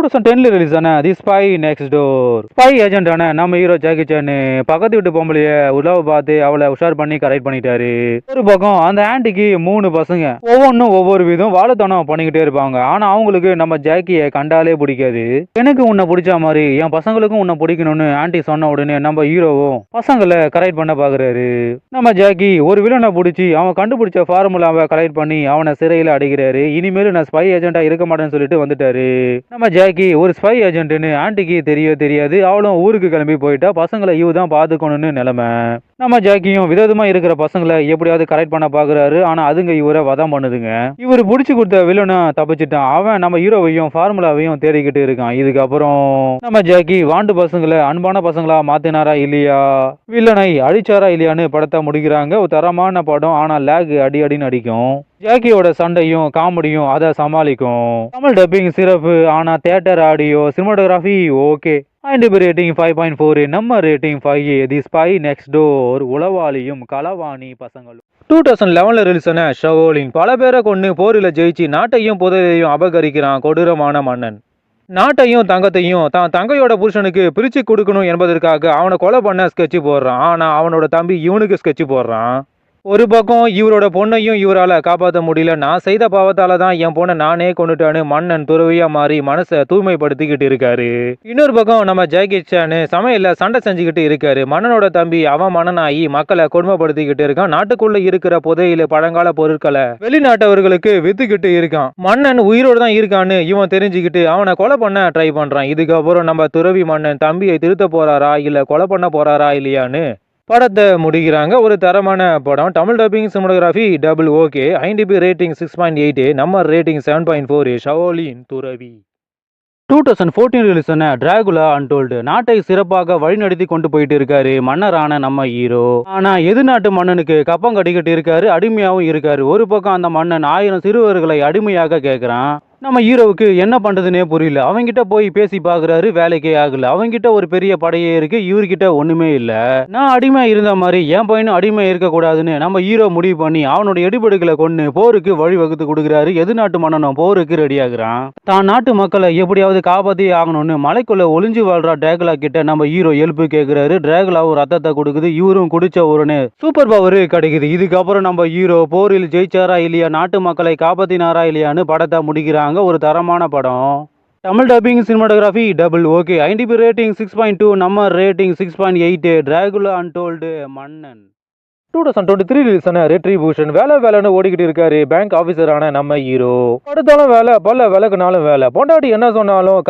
Two thousand டென்ல release ஆன the spy next door spy agent ஆன நம்ம ஹீரோ ஜாக்கி சான் பக்கத்து வீட்டு பொம்பளைய உலவ பார்த்து அவளை உஷார் பண்ணி கரெக்ட் பண்ணிட்டாரு. ஒரு பக்கம் அந்த ஆண்டிக்கு மூணு பசங்க. ஒவ்வொன்றும் ஒவ்வொரு விதம் வாழைத்தனம் பண்ணிக்கிட்டே இருப்பாங்க. ஆனா அவங்களுக்கு நம்ம ஜாக்கியை கண்டாலே பிடிக்காது. எனக்கு உன்னை பிடிச்ச மாதிரி என் பசங்களுக்கும் உன்னை பிடிக்கணும்னு ஆண்டி சொன்ன உடனே நம்ம ஹீரோவும் பசங்களை கரெக்ட் பண்ண பாக்குறாரு. நம்ம ஜாக்கி ஒரு வில்லனை பிடிச்சி அவன் கண்டுபிடிச்ச ஃபார்முலாவை கலெக்ட் பண்ணி அவனை சிறையில் அடைகிறாரு. இனிமேல் நான் ஸ்பை ஏஜென்ட்டா இருக்க மாட்டேன்னு சொல்லிட்டு வந்துட்டாரு. நம்ம ஜாக்கி ஒரு ஸ்பை ஏஜென்ட்னு ஆண்டிக்கு தெரிய தெரியாது. அவளும் ஊருக்கு கிளம்பி போயிட்டா பசங்களை இவ தான் பார்த்துக்கணும்னு நிலைமை. நம்ம ஜாக்கியும் விதவிதமா இருக்கிற பசங்களை எப்படியாவது கரெக்ட் பண்ண பாக்குறாரு. ஆனா அதுங்க இவரை வதம் பண்ணுதுங்க. இவர் புடிச்சு கொடுத்த வில்லனை தப்பிச்சிட்டான். அவன் நம்ம ஹீரோவையும் ஃபார்முலாவையும் தேடிக்கிட்டு இருக்கான். இதுக்கப்புறம் நம்ம ஜாக்கி வாண்டு பசங்களை அன்பான பசங்களா மாத்தினாரா இல்லையா? வில்லனை அழிச்சாரா இல்லையான்னு படத்தை முடிக்கிறாங்க. ஒரு தரமான படம். ஆனா லேக் அடி அடின்னு அடிக்கும். ஜாக்கியோட சண்டையும் காமெடியும் அதை சமாளிக்கும். தமிழ் டப்பிங் சிறப்பு ஆனா தியேட்டர் ஆடியோ சினிமாட்டோகிராஃபி ஓகே ஐந்து ரேட்டிங் ஃபைவ் பாயிண்ட் ஃபோர் நம்ம rating five the spy next door உளவாளியும் களவாணி பசங்களும். டூ தௌசண்ட் லெவனில் ரிலீஸ் ஆன ஷவோலின் பல பேரை கொண்டு போரில் ஜெயிச்சு நாட்டையும் புதையையும் அபகரிக்கிறான் கொடூரமான மன்னன். நாட்டையும் தங்கத்தையும் தான் தங்கையோட புருஷனுக்கு பிரித்து கொடுக்கணும் என்பதற்காக அவனை கொலை பண்ண ஸ்கெட்ச் போடுறான். ஆனால் அவனோட தம்பி இவனுக்கு ஸ்கெட்சு போடுறான். ஒரு பக்கம் இவரோட பொண்ணையும் இவரால் காப்பாற்ற முடியல. நான் செய்த பாவத்தால தான் என் பொண்ணை நானே கொண்டுட்டான்னு மன்னன் துறவியா மாறி மனசை தூய்மைப்படுத்திக்கிட்டு இருக்காரு. இன்னொரு பக்கம் நம்ம ஜாக்கி சான் சமையல்ல சண்டை செஞ்சுக்கிட்டு இருக்காரு. மன்னனோட தம்பி அவன் மன்னனாகி மக்களை கொடுமைப்படுத்திக்கிட்டு இருக்கான். நாட்டுக்குள்ள இருக்கிற புதையில பழங்கால பொருட்களை வெளிநாட்டவர்களுக்கு வித்துக்கிட்டு இருக்கான். மன்னன் உயிரோடு தான் இருக்கான்னு இவன் தெரிஞ்சுக்கிட்டு அவனை கொலை பண்ண ட்ரை பண்றான். இதுக்கப்புறம் நம்ம துறவி மன்னன் தம்பியை திருத்த போறாரா இல்ல கொலை பண்ண போறாரா இல்லையான்னு படத்தை முடிக்கிறாங்க. ஒரு தரமான படம். Tamil dubbing cinematography double okay IMDb rating six point eight நம்ம rating seven point four Shaolin துறவி. டூ தௌசண்ட் ஃபோர்டீன் ரிலீஸ் ஆன டிராகுலா அன்டோல்டு நாட்டை சிறப்பாக வழிநடத்தி கொண்டு போயிட்டு இருக்காரு மன்னரான நம்ம ஹீரோ ஆனா எது நாட்டு மன்னனுக்கு கப்பம் கட்டிக்கிட்டு இருக்காரு? அடிமையாகவும் இருக்காரு. ஒரு பக்கம் அந்த மன்னன் ஆயிரம் சிறுவர்களை அடிமையாக கேட்குறான் நம்ம ஹீரோவுக்கு என்ன பண்ணுறதுனே புரியல. அவங்கிட்ட போய் பேசி பார்க்குறாரு வேலைக்கே ஆகல. அவங்கிட்ட ஒரு பெரிய படையே இருக்கு இவர்கிட்ட ஒன்றுமே இல்லை. நான் அடிமை இருந்த மாதிரி என் பையனும் அடிமை இருக்கக்கூடாதுன்னு நம்ம ஹீரோ முடிவு பண்ணி அவனோட எடுபடுகளை கொண்டு போருக்கு வழி வகுத்து கொடுக்குறாரு. எது நாட்டு மன்னனும் போருக்கு ரெடி ஆகுறான். தான் நாட்டு மக்களை எப்படியாவது காப்பாற்றி ஆகணும்னு மலைக்குள்ள ஒளிஞ்சு வாழ்ற டிராகுலா கிட்ட நம்ம ஹீரோ எழுப்பு கேட்குறாரு டிராகுலாவும் ரத்தத்தை கொடுக்குது இவரும் குடிச்ச உடனே சூப்பர் பவர் கிடைக்குது. இதுக்கப்புறம் நம்ம ஹீரோ போரில் ஜெயிச்சாரா இல்லையா நாட்டு மக்களை காப்பாத்தினாரா இல்லையான்னு படத்தை முடிக்கிறாங்க. ஒரு தரமான படம். Tamil dubbing cinematography double okay IMDb rating six point two நம்ம rating six point eight Dracula Untold மன்னன். Two thousand twenty three release ஆன ரெட்ரிபியூஷன் வேலை வேலைன்னு ஓடிக்கிட்டு இருக்காரு பேங்க் ஆஃபீஸரான நம்ம ஹீரோ அடுத்தாலும் வேலை பல்ல விளக்குனாலும் வேலை. பொண்டாட்டி என்ன சொன்னாலும்